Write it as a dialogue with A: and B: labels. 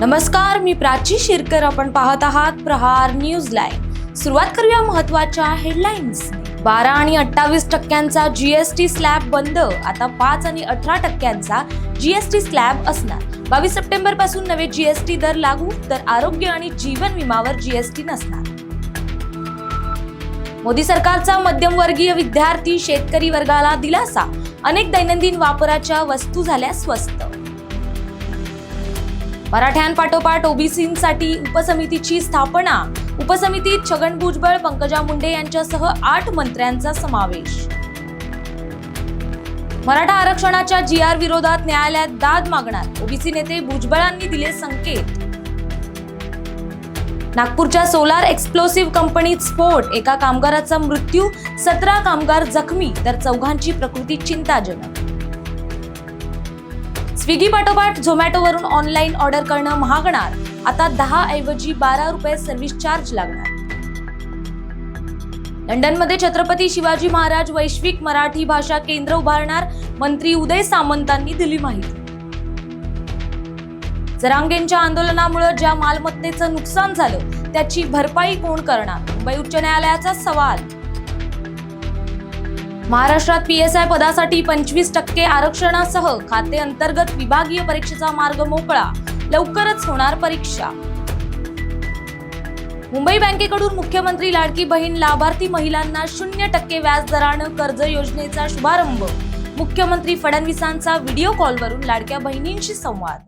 A: नमस्कार मी प्राची शिरकर. आपण पाहत आहात प्रहार न्यूज लाईव्ह. सुरुवात करूया महत्त्वाच्या हेडलाईन्स. बारा आणि अठ्ठावीस टक्क्यांचा जीएसटी स्लॅब बंद. आता पाच आणि अठरा टक्क्यांचा जीएसटी स्लॅब असणार. बावीस सप्टेंबरपासून नवे जीएसटी दर लागू तर आरोग्य आणि जीवन विमावर जीएसटी नसणार. मोदी सरकारचा मध्यमवर्गीय विद्यार्थी शेतकरी वर्गाला दिलासा. अनेक दैनंदिन वापराच्या वस्तू झाल्या स्वस्त. मराठ्यांपाठोपाठ ओबीसींसाठी उपसमितीची स्थापना. उपसमितीत छगन भुजबळ पंकजा मुंडे यांच्यासह आठ मंत्र्यांचा समावेश. मराठा आरक्षणाच्या जी आर विरोधात न्यायालयात दाद मागणार. ओबीसी नेते भुजबळांनी दिले संकेत. नागपूरच्या सोलार एक्सप्लोसिव्ह कंपनीत स्फोट एका कामगाराचा मृत्यू सतरा कामगार जखमी तर चौघांची प्रकृती चिंताजनक. स्विगी पाठोपाठ झोमॅटोवरून ऑनलाईन ऑर्डर करणं महागणार. आता दहा ऐवजी बारा रुपये सर्व्हिस चार्ज लागणार. लंडनमध्ये छत्रपती शिवाजी महाराज वैश्विक मराठी भाषा केंद्र उभारणार मंत्री उदय सामंतांनी दिली माहिती. जरांगेंच्या आंदोलनामुळे ज्या मालमत्तेचं नुकसान झालं त्याची भरपाई कोण करणार? मुंबई उच्च न्यायालयाचा सवाल महाराष्ट्रात पीएसआय पदासाठी पंचवीस टक्के आरक्षणासह खाते अंतर्गत विभागीय परीक्षेचा मार्ग मोकळा. लवकरच होणार परीक्षा. मुंबई बँकेकडून मुख्यमंत्री लाडकी बहीण लाभार्थी महिलांना शून्य टक्के व्याज दरानं कर्ज योजनेचा शुभारंभ. मुख्यमंत्री फडणवीसांचा व्हिडिओ कॉलवरून लाडक्या बहिणींशी संवाद.